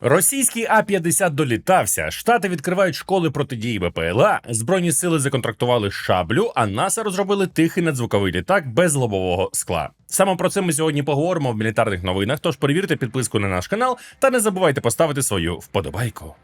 Російський А-50 долітався. Штати відкривають школи протидії БПЛА. Збройні сили законтрактували шаблю, а НАСА розробили тихий надзвуковий літак без лобового скла. Саме про це ми сьогодні поговоримо в мілітарних новинах. Тож перевірте підписку на наш канал та не забувайте поставити свою вподобайку.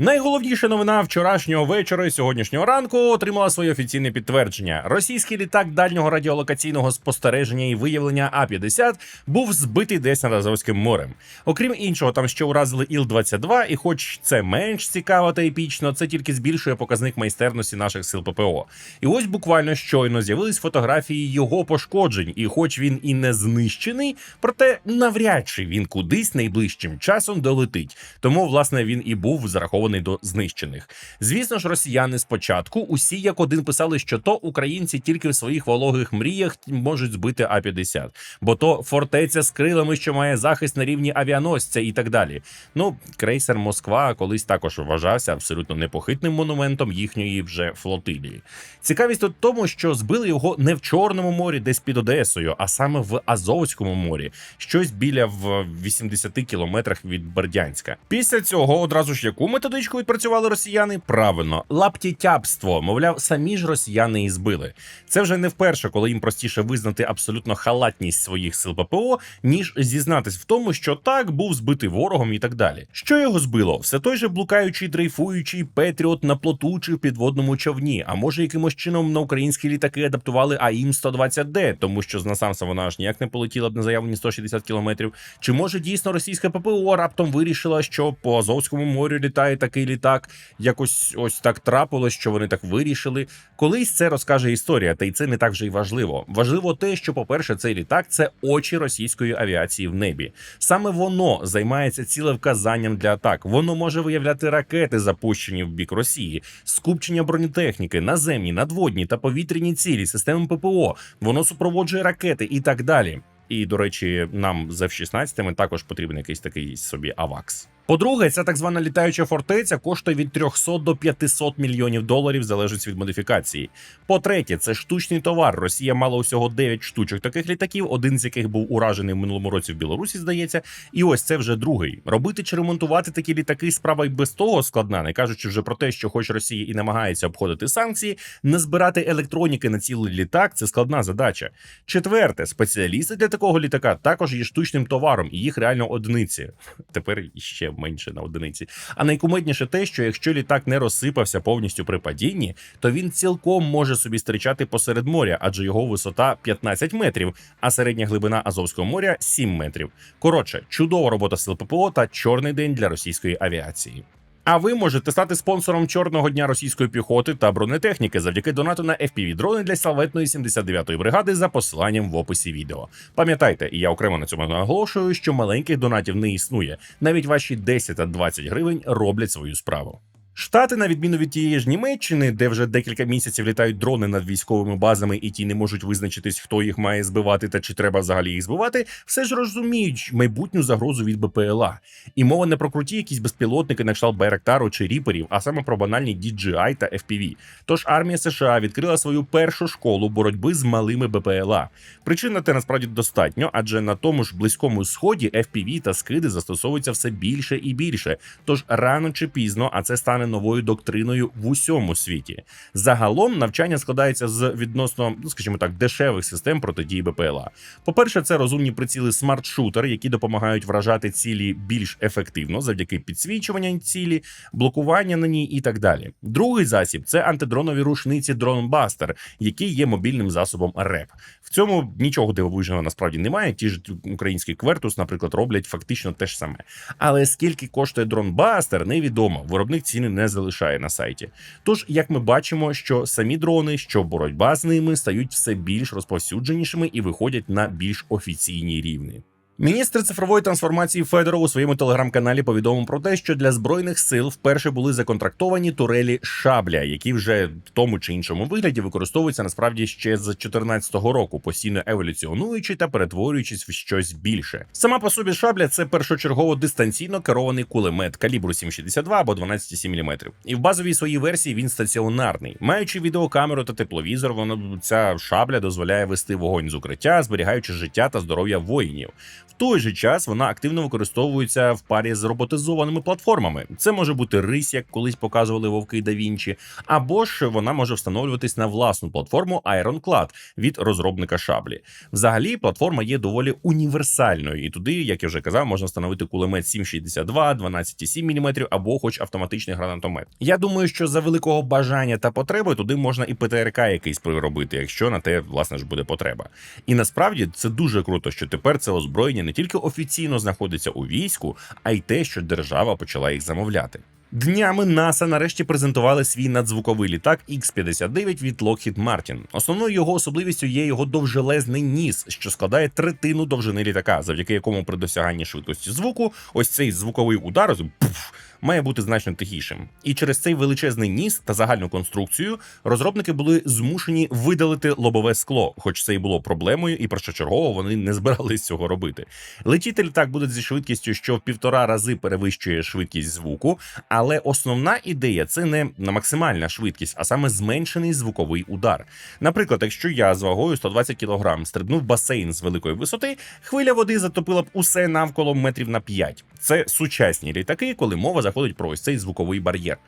Найголовніша новина вчорашнього вечора і сьогоднішнього ранку отримала своє офіційне підтвердження. Російський літак дальнього радіолокаційного спостереження і виявлення А-50 був збитий десь над Азовським морем. Окрім іншого, там ще уразили Іл-22, і хоч це менш цікаво та епічно, це тільки збільшує показник майстерності наших сил ППО. І ось буквально щойно з'явились фотографії його пошкоджень, і хоч він і не знищений, проте навряд чи він кудись найближчим часом долетить. Тому, власне, він і був зарахований до знищених. Звісно ж, росіяни спочатку усі як один писали, що то українці тільки в своїх вологих мріях можуть збити А-50, бо то фортеця з крилами, що має захист на рівні авіаносця і так далі. Ну, крейсер Москва колись також вважався абсолютно непохитним монументом їхньої вже флотилії. Цікавість тут в тому, що збили його не в Чорному морі, десь під Одесою, а саме в Азовському морі, щось біля в 80 кілометрах від Бердянська. Після цього одразу ж яку методичку відпрацювали росіяни? Правильно, лаптітябство, мовляв, самі ж росіяни і збили. Це вже не вперше, коли їм простіше визнати абсолютно халатність своїх сил ППО, ніж зізнатись в тому, що так був збитий ворогом і так далі. Що його збило? Все той же блукаючий дрейфуючий Петріот на плоту чи в підводному човні. А може якимось чином на українські літаки адаптували АІМ 120 д тому що з Насамса вона аж ніяк не полетіла б на заявлені 160 кілометрів. Чи може дійсно російська ППО раптом вирішила, що по Азовському морю літає такий літак? Якось ось так трапилось, що вони так вирішили. Колись це розкаже історія, та й це не так вже й важливо. Важливо те, що, по-перше, цей літак це очі російської авіації в небі. Саме воно займається цілевказанням для атак. Воно може виявляти ракети, запущені в бік Росії, скупчення бронетехніки, наземні, надводні та повітряні цілі, системи ППО. Воно супроводжує ракети і так далі. І, до речі, нам з F-16 також потрібен якийсь такий собі авакс. По-друге, ця так звана літаюча фортеця коштує від 300 до 500 мільйонів доларів, залежить від модифікації. По-третє, це штучний товар. Росія мала усього 9 штучок таких літаків, один з яких був уражений в минулому році в Білорусі, здається. І ось це вже другий. Робити чи ремонтувати такі літаки справа й без того складна, не кажучи вже про те, що хоч Росія і намагається обходити санкції, не збирати електроніки на цілий літак це складна задача. Четверте, спеціалісти для такого літака також є штучним товаром, і їх реально одиниці. Тепер іще менше на одиниці. А найкумедніше те, що якщо літак не розсипався повністю при падінні, то він цілком може собі стрічати посеред моря, адже його висота 15 метрів, а середня глибина Азовського моря 7 метрів. Коротше, чудова робота сил ППО та чорний день для російської авіації. А ви можете стати спонсором чорного дня російської піхоти та бронетехніки завдяки донату на fpv дрони для салветної 79-ї бригади за посиланням в описі відео. Пам'ятайте, і я окремо на цьому наголошую, що маленьких донатів не існує. Навіть ваші 10 та 20 гривень роблять свою справу. Штати, на відміну від тієї ж Німеччини, де вже декілька місяців літають дрони над військовими базами, і ті не можуть визначитись, хто їх має збивати та чи треба взагалі їх збивати, все ж розуміють майбутню загрозу від БПЛА. І мова не про круті якісь безпілотники на кшталт Байрактару чи Ріперів, а саме про банальні DJI та FPV. Тож армія США відкрила свою першу школу боротьби з малими БПЛА. Причин на те насправді достатньо, адже на тому ж близькому сході FPV та скиди застосовуються все більше і більше. Тож рано чи пізно, а це стане новою доктриною в усьому світі. Загалом навчання складається з відносно, ну скажімо так, дешевих систем протидії БПЛА. По-перше, це розумні приціли смарт-шутер, які допомагають вражати цілі більш ефективно завдяки підсвічуванню цілі, блокування на ній і так далі. Другий засіб це антидронові рушниці Дронбастер, які є мобільним засобом РЕП. В цьому нічого дивовижного насправді немає. Ті ж український квертус, наприклад, роблять фактично те ж саме. Але скільки коштує дронбастер, невідомо. Виробник ціни не залишає на сайті. Тож, як ми бачимо, що самі дрони, що боротьба з ними стають все більш розповсюдженішими і виходять на більш офіційні рівні. Міністр цифрової трансформації Федоров у своєму телеграм-каналі повідомив про те, що для збройних сил вперше були законтрактовані турелі шабля, які вже в тому чи іншому вигляді використовуються насправді ще з 2014 року, постійно еволюціонуючи та перетворюючись в щось більше. Сама по собі шабля це першочергово дистанційно керований кулемет калібру 7,62 або 12,7 мм. І в базовій своїй версії він стаціонарний. Маючи відеокамеру та тепловізор, воно ця шабля дозволяє вести вогонь з укриття, зберігаючи життя та здоров'я воїнів. В той же час вона активно використовується в парі з роботизованими платформами. Це може бути рись, як колись показували вовки да Вінчі, або ж вона може встановлюватись на власну платформу Ironclad від розробника шаблі. Взагалі, платформа є доволі універсальною, і туди, як я вже казав, можна встановити кулемет 7,62, 12,7 мм або хоч автоматичний гранатомет. Я думаю, що за великого бажання та потреби туди можна і ПТРК якийсь приробити, якщо на те власне ж буде потреба. І насправді це дуже круто, що тепер це озброєння не тільки офіційно знаходиться у війську, а й те, що держава почала їх замовляти. Днями НАСА нарешті презентували свій надзвуковий літак X-59 від Lockheed Martin. Основною його особливістю є його довжелезний ніс, що складає третину довжини літака, завдяки якому при досяганні швидкості звуку ось цей звуковий удар пф, має бути значно тихішим. І через цей величезний ніс та загальну конструкцію розробники були змушені видалити лобове скло, хоч це і було проблемою, і першочергово вони не збирались цього робити. Летіти літак буде зі швидкістю, що в півтора рази перевищує швидкість звуку. Але основна ідея це не максимальна швидкість, а саме зменшений звуковий удар. Наприклад, якщо я з вагою 120 кг стрибнув басейн з великої висоти, хвиля води затопила б усе навколо метрів на 5. Це сучасні літаки, коли мова заходить про ось цей звуковий бар'єр.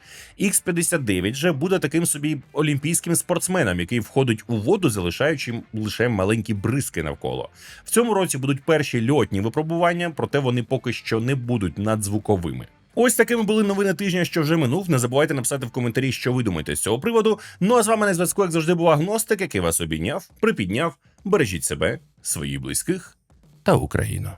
X-59 же буде таким собі олімпійським спортсменом, який входить у воду, залишаючи лише маленькі бризки навколо. В цьому році будуть перші льотні випробування, проте вони поки що не будуть надзвуковими. Ось такими були новини тижня, що вже минув. Не забувайте написати в коментарі, що ви думаєте з цього приводу. Ну а з вами на зв'язку, як завжди, був агностик, який вас обійняв, припідняв. Бережіть себе, своїх близьких та Україну.